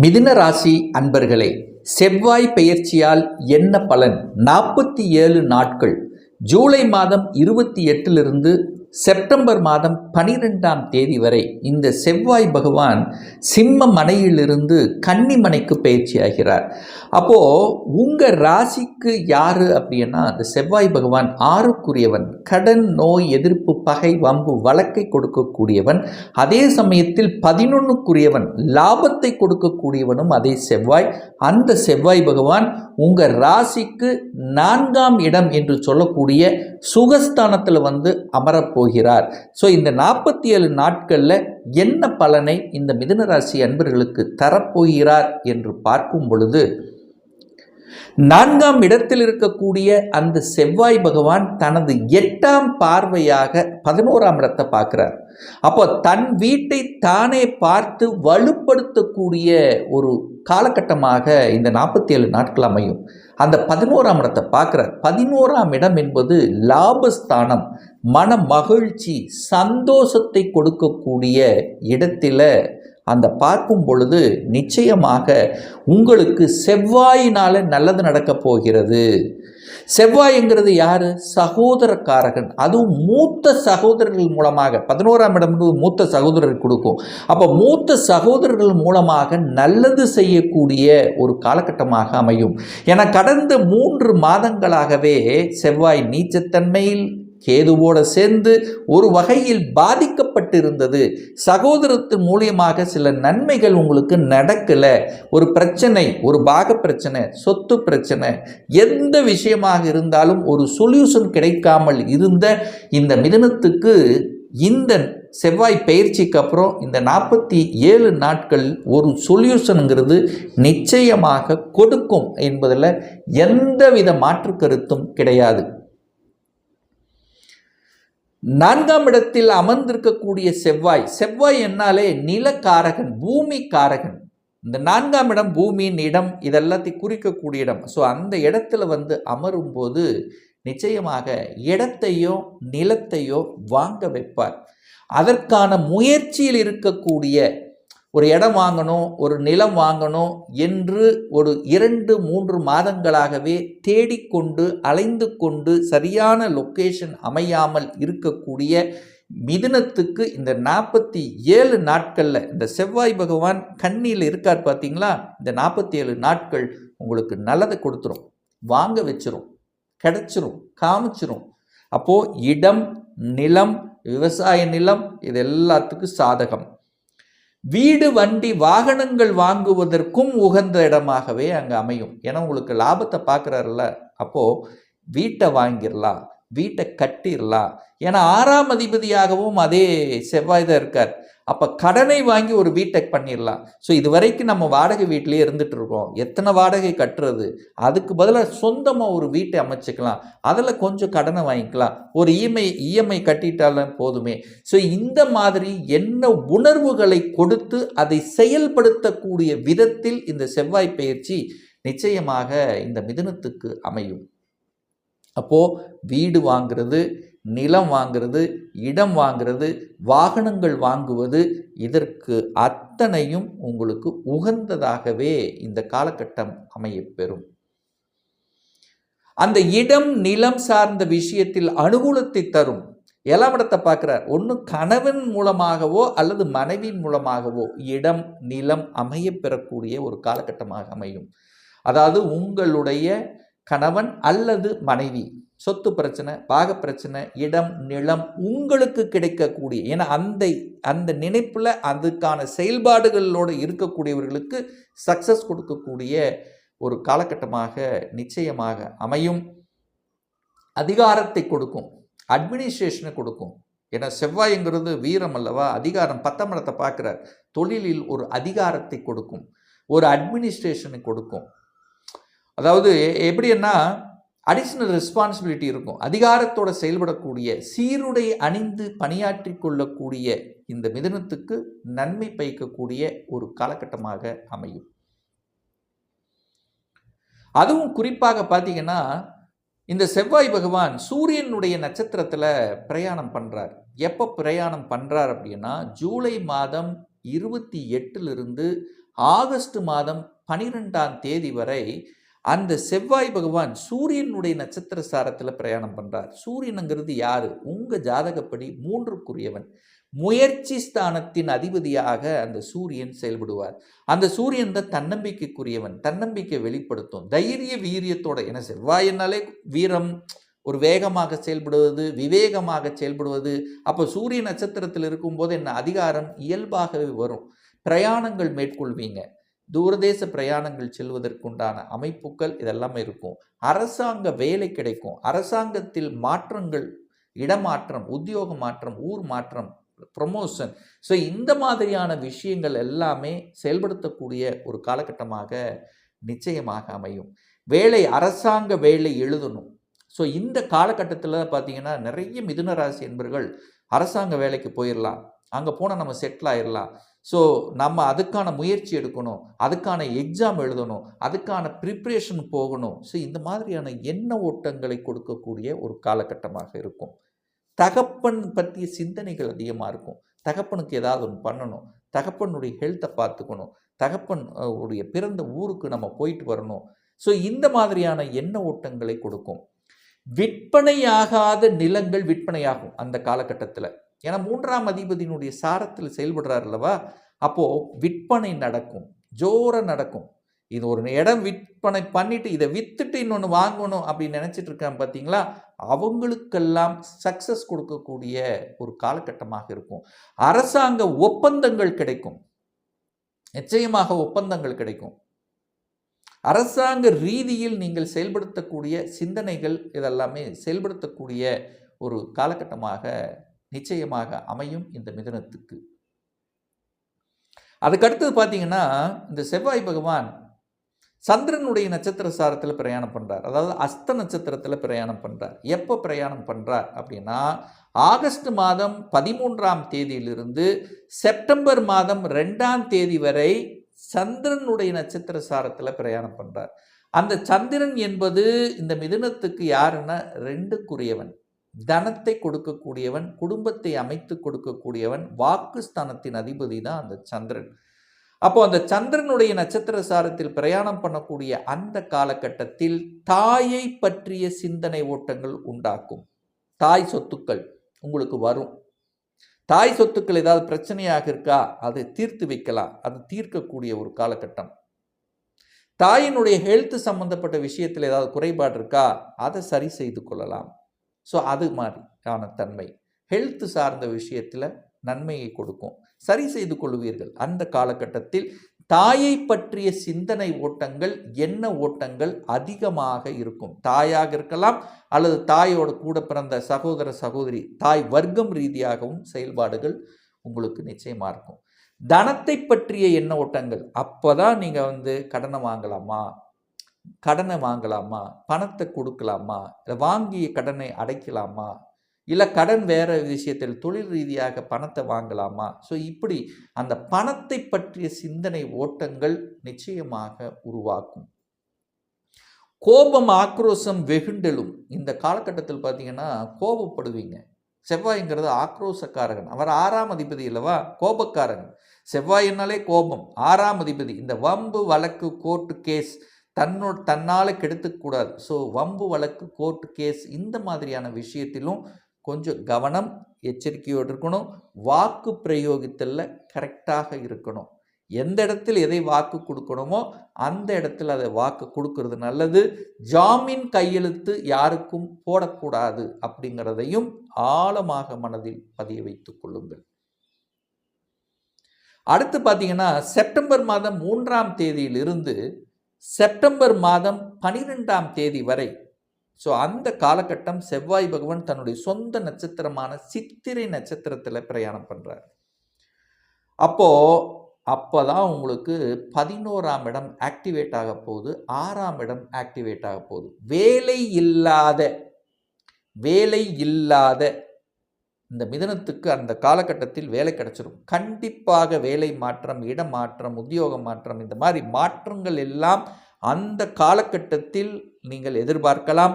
மிதுன ராசி அன்பர்களே செவ்வாய் பெயர்ச்சியால் என்ன பலன்? நாற்பத்தி ஏழு நாட்கள். ஜூலை மாதம் இருபத்தி எட்டிலிருந்து செப்டம்பர் மாதம் பனிரெண்டாம் தேதி வரை இந்த செவ்வாய் பகவான் சிம்ம மனையிலிருந்து கன்னிமனைக்கு பயிற்சியாகிறார். அப்போது உங்கள் ராசிக்கு யார் அப்படின்னா அந்த செவ்வாய் பகவான் ஆறுக்குரியவன் கடன் நோய் எதிர்ப்பு பகை வம்பு வழக்கை கொடுக்கக்கூடியவன் அதே சமயத்தில் பதினொன்றுக்குரியவன் லாபத்தை கொடுக்கக்கூடியவனும் அதே செவ்வாய். அந்த செவ்வாய் பகவான் உங்கள் ராசிக்கு நான்காம் இடம் என்று சொல்லக்கூடிய சுகஸ்தானத்தில் வந்து போகிறார். ஸோ இந்த நாற்பத்தி ஏழு நாட்களில் என்ன பலனை இந்த மிதுனராசி அன்பர்களுக்கு தரப்போகிறார் என்று பார்க்கும் பொழுது நான்காம் இடத்தில் இருக்கக்கூடிய அந்த செவ்வாய் பகவான் தனது எட்டாம் பார்வையாக பதினோராம் இடத்தை பார்க்குறார். அப்போ தன் வீட்டை தானே பார்த்து வலுப்படுத்தக்கூடிய ஒரு காலகட்டமாக இந்த நாற்பத்தி ஏழு நாட்கள் அமையும். அந்த பதினோராம் இடத்தை பார்க்குறார். பதினோராம் இடம் என்பது லாபஸ்தானம் மன மகிழ்ச்சி சந்தோஷத்தை கொடுக்கக்கூடிய இடத்துல அந்த பார்க்கும் பொழுது நிச்சயமாக உங்களுக்கு செவ்வாயினால் நல்லது நடக்கப் போகிறது. செவ்வாய்ங்கிறது யார்? சகோதரக்காரகன். அதுவும் மூத்த சகோதரர்கள் மூலமாக. பதினோராம் இடம் மூத்த சகோதரர் கொடுக்கும். அப்போ மூத்த சகோதரர்கள் மூலமாக நல்லது செய்யக்கூடிய ஒரு காலகட்டமாக அமையும். என கடந்த மூன்று மாதங்களாகவே செவ்வாய் நீச்சத்தன்மையில் கேதுவோடு சேர்ந்து ஒரு வகையில் பாதிக்கப்பட்டிருந்தது. சகோதரத்தின் மூலியமாக சில நன்மைகள் உங்களுக்கு நடக்கலை. ஒரு பிரச்சனை ஒரு பாக பிரச்சனை சொத்து பிரச்சனை எந்த விஷயமாக இருந்தாலும் ஒரு சொல்யூஷன் கிடைக்காமல் இருந்த இந்த மிதனத்துக்கு இந்த செவ்வாய் பயிற்சிக்கு அப்புறம் இந்த நாற்பத்தி ஏழு நாட்கள் ஒரு சொல்யூஷனுங்கிறது நிச்சயமாக கொடுக்கும் என்பதில் எந்தவித மாற்று கருத்தும் கிடையாது. நான்காம் இடத்தில் அமர்ந்திருக்கக்கூடிய செவ்வாய் செவ்வாய் என்னாலே நிலக்காரகன் பூமி காரகன் இந்த நான்காம் இடம் பூமியின் இடம் இதெல்லாத்தையும் குறிக்கக்கூடிய இடம். ஸோ அந்த இடத்துல வந்து அமரும் போது நிச்சயமாக இடத்தையோ நிலத்தையோ வாங்க வைப்பார். அதற்கான முயற்சியில் இருக்கக்கூடிய ஒரு இடம் வாங்கணும் ஒரு நிலம் வாங்கணும் என்று ஒரு இரண்டு மூன்று மாதங்களாகவே தேடிக்கொண்டு அலைந்து கொண்டு சரியான லொக்கேஷன் அமையாமல் இருக்கக்கூடிய மிதுனத்துக்கு இந்த நாற்பத்தி ஏழு நாட்களில் இந்த செவ்வாய் பகவான் கண்ணியில் இருக்கார் பார்த்தீங்களா? இந்த நாற்பத்தி ஏழு நாட்கள் உங்களுக்கு நல்லதை கொடுத்துரும். வாங்க வச்சிரும் கிடச்சிரும் காமிச்சிரும். அப்போது இடம் நிலம் விவசாய நிலம் இது எல்லாத்துக்கும் சாதகம். வீடு வண்டி வாகனங்கள் வாங்குவதற்கும் உகந்த இடமாகவே அங்கே அமையும். ஏன்னா உங்களுக்கு லாபத்தை பார்க்குறாருல்ல. அப்போது வீட்டை வாங்கிடலாம் வீட்டை கட்டிடலாம் ஏன்னா ஆறாம் அதிபதியாகவும் அதே செவ்வாய் தான் இருக்கார். அப்போ கடனை வாங்கி ஒரு பிடெக் பண்ணிடலாம் ஸோ இது வரைக்கும் நம்ம வாடகை வீட்டிலே இருந்துட்டு இருக்கோம் எத்தனை வாடகை கட்டுறது? அதுக்கு பதிலாக சொந்தமாக ஒரு வீட்டை அமைச்சிக்கலாம். அதில் கொஞ்சம் கடனை வாங்கிக்கலாம். ஒரு இஎம்ஐ இஎம்ஐ கட்டிட்டாலும் போதுமே. ஸோ இந்த மாதிரி என்ன உணர்வுகளை கொடுத்து அதை செயல்படுத்தக்கூடிய விதத்தில் இந்த செவ்வாய் பயிற்சி நிச்சயமாக இந்த மிதனத்துக்கு அமையும். அப்போது வீடு வாங்கிறது நிலம் வாங்கிறது இடம் வாங்கிறது வாகனங்கள் வாங்குவது இதற்கு அத்தனையும் உங்களுக்கு உகந்ததாகவே இந்த காலகட்டம் அமையப்பெறும். அந்த இடம் நிலம் சார்ந்த விஷயத்தில் அனுகூலத்தை தரும். ஏழாம் இடத்தை பார்க்குறார். ஒன்று கணவன் மூலமாகவோ அல்லது மனைவியின் மூலமாகவோ இடம் நிலம் அமைய பெறக்கூடிய ஒரு காலகட்டமாக அமையும். அதாவது உங்களுடைய கணவன் அல்லது மனைவி சொத்து பிரச்சனை பாக பிரச்சனை இடம் நிலம் உங்களுக்கு கிடைக்கக்கூடிய ஏன்னா அந்த அந்த நினைப்பில் அதுக்கான செயல்பாடுகளோடு இருக்கக்கூடியவர்களுக்கு சக்ஸஸ் கொடுக்கக்கூடிய ஒரு காலகட்டமாக நிச்சயமாக அமையும். அதிகாரத்தை கொடுக்கும் அட்மினிஸ்ட்ரேஷனை கொடுக்கும். ஏன்னா செவ்வாய்ங்கிறது வீரம் அல்லவா? அதிகாரம் பத்தாம் இடத்தை பார்க்குறார். தொழிலில் ஒரு அதிகாரத்தை கொடுக்கும் ஒரு அட்மினிஸ்ட்ரேஷனை கொடுக்கும். அதாவது எப்படின்னா அடிஷ்னல் ரெஸ்பான்சிபிலிட்டி இருக்கும். அதிகாரத்தோட செயல்படக்கூடிய சீருடை அணிந்து பணியாற்றி கொள்ளக்கூடிய இந்த மிதனத்துக்கு நன்மை பயக்கக்கூடிய ஒரு காலகட்டமாக அமையும். அதுவும் குறிப்பாக பார்த்தீங்கன்னா இந்த செவ்வாய் பகவான் சூரியனுடைய நட்சத்திரத்தில் பிரயாணம் பண்ணுறார் எப்போ பிரயாணம் பண்ணுறார் அப்படின்னா ஜூலை மாதம் இருபத்தி எட்டிலிருந்து ஆகஸ்ட் மாதம் பனிரெண்டாம் தேதி வரை அந்த செவ்வாய் பகவான் சூரியனுடைய நட்சத்திர சாரத்தில் பிரயாணம் பண்ணுறார் சூரியனுங்கிறது யார்? உங்கள் ஜாதகப்படி மூன்றுக்குரியவன். முயற்சி ஸ்தானத்தின் அதிபதியாக அந்த சூரியன் செயல்படுவார். அந்த சூரியன் தான் தன்னம்பிக்கைக்குரியவன். தன்னம்பிக்கை வெளிப்படுத்தும். தைரிய வீரியத்தோட ஏன்னா செவ்வாயினாலே வீரம் ஒரு வேகமாக செயல்படுவது விவேகமாக செயல்படுவது. அப்போ சூரிய நட்சத்திரத்தில் இருக்கும்போது என்ன? அதிகாரம் இயல்பாகவே வரும். பிரயாணங்கள் மேற்கொள்வீங்க. தூரதேச பிரயாணங்கள் செல்வதற்குண்டான அமைப்புகள் இதெல்லாமே இருக்கும். அரசாங்க வேலை கிடைக்கும். அரசாங்கத்தில் மாற்றங்கள் இடமாற்றம் உத்தியோக மாற்றம் ஊர் மாற்றம் ப்ரொமோஷன் ஸோ இந்த மாதிரியான விஷயங்கள் எல்லாமே செயல்படுத்தக்கூடிய ஒரு காலகட்டமாக நிச்சயமாக அமையும். வேலை அரசாங்க வேலை எழுதணும். ஸோ இந்த காலகட்டத்தில் பார்த்தீங்கன்னா நிறைய மிதுன ராசி என்பர்கள் அரசாங்க வேலைக்கு போயிடலாம் அங்கே போனால் நம்ம செட்டில் ஆயிடலாம் ஸோ நம்ம அதுக்கான முயற்சி எடுக்கணும். அதுக்கான எக்ஸாம் எழுதணும். அதுக்கான ப்ரிப்ரேஷன் போகணும். ஸோ இந்த மாதிரியான எண்ண ஓட்டங்களை கொடுக்கக்கூடிய ஒரு காலகட்டமாக இருக்கும். தகப்பன் பற்றிய சிந்தனைகள் அதிகமாக இருக்கும். தகப்பனுக்கு ஏதாவது ஒன்று பண்ணணும். தகப்பனுடைய ஹெல்த்தை பார்த்துக்கணும். தகப்பன் உடைய பிறந்த ஊருக்கு நம்ம போயிட்டு வரணும். ஸோ இந்த மாதிரியான எண்ண ஓட்டங்களை கொடுக்கும். விற்பனையாகாத நிலங்கள் விற்பனையாகும் அந்த காலகட்டத்தில். ஏன்னா மூன்றாம் அதிபதியினுடைய சாரத்தில் செயல்படுறார் அல்லவா? அப்போது விற்பனை நடக்கும். ஜோராக நடக்கும். இது ஒரு இடம் விற்பனை பண்ணிட்டு இதை வித்துட்டு இன்னொன்று வாங்கணும் அப்படின்னு நினச்சிட்டு இருக்கான் பார்த்தீங்களா அவங்களுக்கெல்லாம் சக்ஸஸ் கொடுக்கக்கூடிய ஒரு காலகட்டமாக இருக்கும். அரசாங்க ஒப்பந்தங்கள் கிடைக்கும். நிச்சயமாக ஒப்பந்தங்கள் கிடைக்கும். அரசாங்க ரீதியில் நீங்கள் செயல்படுத்தக்கூடிய சிந்தனைகள் இதெல்லாமே செயல்படுத்தக்கூடிய ஒரு காலகட்டமாக நிச்சயமாக அமையும் இந்த மிதனத்துக்கு. அதுக்கடுத்தது பார்த்தீங்கன்னா இந்த செவ்வாய் பகவான் சந்திரனுடைய நட்சத்திர சாரத்தில் பிரயாணம் பண்ணுறார் அதாவது அஸ்த நட்சத்திரத்தில் பிரயாணம் பண்ணுறார் எப்போ பிரயாணம் பண்ணுறார் அப்படின்னா ஆகஸ்ட் மாதம் பதிமூன்றாம் தேதியிலிருந்து செப்டம்பர் மாதம் ரெண்டாம் தேதி வரை சந்திரனுடைய நட்சத்திர சாரத்தில் பிரயாணம் பண்ணுறார் அந்த சந்திரன் என்பது இந்த மிதுனத்துக்கு யாருன்னா ரெண்டுக்குரியவன். தனத்தை கொடுக்கக்கூடியவன் குடும்பத்தை அமைத்து கொடுக்கக்கூடியவன் வாக்குஸ்தானத்தின் அதிபதி தான் அந்த சந்திரன். அப்போ அந்த சந்திரனுடைய நட்சத்திர சாரத்தில் பிரயாணம் பண்ணக்கூடிய அந்த காலகட்டத்தில் தாயை பற்றிய சிந்தனை ஓட்டங்கள் உண்டாக்கும். தாய் சொத்துக்கள் உங்களுக்கு வரும். தாய் சொத்துக்கள் ஏதாவது பிரச்சனையாக இருக்கா அதை தீர்த்து வைக்கலாம். அது தீர்க்கக்கூடிய ஒரு காலகட்டம். தாயினுடைய ஹெல்த் சம்பந்தப்பட்ட விஷயத்தில் ஏதாவது குறைபாடு இருக்கா அதை சரி செய்து கொள்ளலாம். ஸோ அது மாதிரியான தன்மை. ஹெல்த் சார்ந்த விஷயத்தில் நன்மையை கொடுக்கும். சரி செய்து கொள்வீர்கள். அந்த காலகட்டத்தில் தாயை பற்றிய சிந்தனை ஓட்டங்கள் என்ன ஓட்டங்கள் அதிகமாக இருக்கும். தாயாக இருக்கலாம் அல்லது தாயோட கூட பிறந்த சகோதர சகோதரி தாய் வர்க்கம் ரீதியாகவும் செயல்பாடுகள் உங்களுக்கு நிச்சயமாக இருக்கும். தனத்தை பற்றிய எண்ண ஓட்டங்கள் அப்போ தான் நீங்கள் வந்து கடனை வாங்கலாமா? கடனை வாங்கலாமா? பணத்தை கொடுக்கலாமா? இல்லை வாங்கிய கடனை அடைக்கலாமா? இல்லை கடன் வேறு விஷயத்தில் தொழில் ரீதியாக பணத்தை வாங்கலாமா? ஸோ இப்படி அந்த பணத்தை பற்றிய சிந்தனை ஓட்டங்கள் நிச்சயமாக உருவாக்கும். கோபம் ஆக்ரோஷம் வெகுண்டலும் இந்த காலகட்டத்தில் பார்த்தீங்கன்னா கோபப்படுவீங்க. செவ்வாய்ங்கிறது ஆக்ரோஷக்காரகன். அவர் ஆறாம் அதிபதி அல்லவா? கோபக்காரகன். செவ்வாயினாலே கோபம். ஆறாம் அதிபதி. இந்த வம்பு வழக்கு கோர்ட்டு கேஸ் தன்னு தன்னால் கெடுத்துக்கூடாது ஸோ வம்பு வழக்கு கோர்ட்டு கேஸ் இந்த மாதிரியான விஷயத்திலும் கொஞ்சம் கவனம் எச்சரிக்கையோடு இருக்கணும். வாக்கு பிரயோகித்தலில் கரெக்டாக இருக்கணும். எந்த இடத்தில் எதை வாக்கு கொடுக்கணுமோ அந்த இடத்துல அதை வாக்கு கொடுக்கறது நல்லது. ஜாமீன் கையெழுத்து யாருக்கும் போடக்கூடாது அப்படிங்கிறதையும் ஆழமாக மனதில் பதிய வைத்துக் கொள்ளுங்கள். அடுத்து பார்த்தீங்கன்னா செப்டம்பர் மாதம் மூன்றாம் தேதியிலிருந்து செப்டம்பர் மாதம் பனிரெண்டாம் தேதி வரை ஸோ அந்த காலகட்டம் செவ்வாய் பகவான் தன்னுடைய சொந்த நட்சத்திரமான சித்திரை நட்சத்திரத்தில் பிரயாணம் பண்ணுறார் அப்போது அப்போ தான் உங்களுக்கு பதினோராம் இடம் ஆக்டிவேட் ஆக போகுது ஆறாம் இடம் ஆக்டிவேட் ஆக போகுது. வேலை இல்லாத வேலை இல்லாத இந்த மிதனத்துக்கு அந்த காலகட்டத்தில் வேலை கிடைச்சிரும். கண்டிப்பாக வேலை மாற்றம் இடம் மாற்றம் உத்தியோக மாற்றம் இந்த மாதிரி மாற்றங்கள் எல்லாம் அந்த காலகட்டத்தில் நீங்கள் எதிர்பார்க்கலாம்.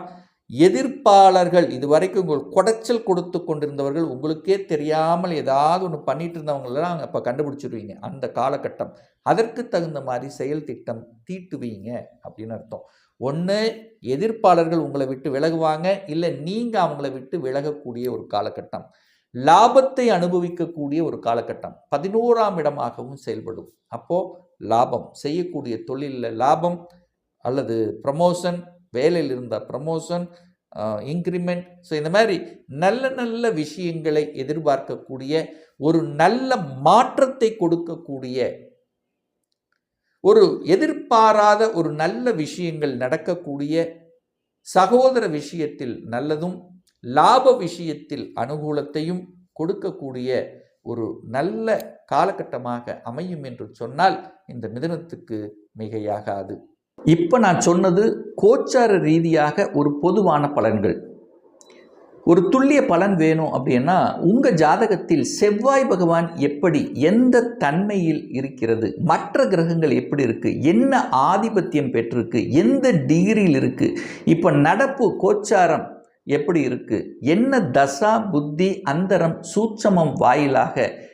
எதிர்ப்பாளர்கள் இதுவரைக்கும் உங்கள் குடைச்சல் கொடுத்து கொண்டிருந்தவர்கள் உங்களுக்கே தெரியாமல் ஏதாவது ஒன்று பண்ணிட்டு இருந்தவங்களெல்லாம் அப்போ கண்டுபிடிச்சிடுவீங்க அந்த காலகட்டம். அதற்கு தகுந்த மாதிரி செயல் திட்டம் தீட்டுவீங்க அப்படின்னு அர்த்தம். ஒன்று எதிர்ப்பாளர்கள் உங்களை விட்டு விலகுவாங்க. இல்லை நீங்கள் அவங்கள விட்டு விலகக்கூடிய ஒரு காலகட்டம். லாபத்தை அனுபவிக்கக்கூடிய ஒரு காலகட்டம். பதினோராம் இடமாகவும் செயல்படும். அப்போது லாபம் செய்யக்கூடிய தொழிலில் லாபம் அல்லது ப்ரமோஷன் வேலையில் இருந்த ப்ரமோஷன் இன்க்ரிமெண்ட் ஸோ இந்த மாதிரி நல்ல நல்ல விஷயங்களை எதிர்பார்க்கக்கூடிய ஒரு நல்ல மாற்றத்தை கொடுக்கக்கூடிய ஒரு எதிர்பாராத ஒரு நல்ல விஷயங்கள் நடக்கக்கூடிய சகோதர விஷயத்தில் நல்லதும் லாப விஷயத்தில் அனுகூலத்தையும் கொடுக்கக்கூடிய ஒரு நல்ல காலகட்டமாக அமையும் என்று சொன்னால் இந்த மிதனத்துக்கு மிகையாகாது. இப்போ நான் சொன்னது கோச்சார ரீதியாக ஒரு பொதுவான பலன்கள். ஒரு துல்லிய பலன் வேணும் அப்படின்னா உங்கள் ஜாதகத்தில் செவ்வாய் பகவான் எப்படி எந்த தன்மையில் இருக்கிறது மற்ற கிரகங்கள் எப்படி இருக்குது என்ன ஆதிபத்தியம் பெற்றிருக்கு எந்த டிகிரியில் இருக்குது இப்போ நடப்பு கோச்சாரம் எப்படி இருக்குது என்ன தசா புத்தி அந்தரம் சூட்சமம் வாயிலாக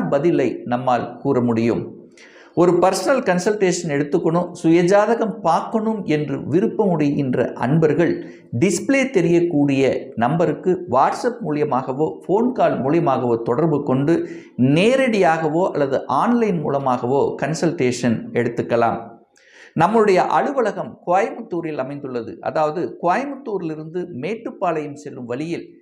பதிலை நம்மால் கூற முடியும். ஒரு பர்சனல் கன்சல்டேஷன் எடுத்துக்கணும் சுயஜாதகம் பார்க்கணும் என்று விருப்பமுடைகின்ற அன்பர்கள் டிஸ்பிளே தெரியக்கூடிய நம்பருக்கு வாட்ஸ்அப் மூலியமாகவோ ஃபோன் கால் மூலியமாகவோ தொடர்பு கொண்டு நேரடியாகவோ அல்லது ஆன்லைன் மூலமாகவோ கன்சல்டேஷன் எடுத்துக்கலாம். நம்மளுடைய அலுவலகம் கோயம்புத்தூரில் அமைந்துள்ளது. அதாவது கோயம்புத்தூரிலிருந்து மேட்டுப்பாளையம் செல்லும் வழியில்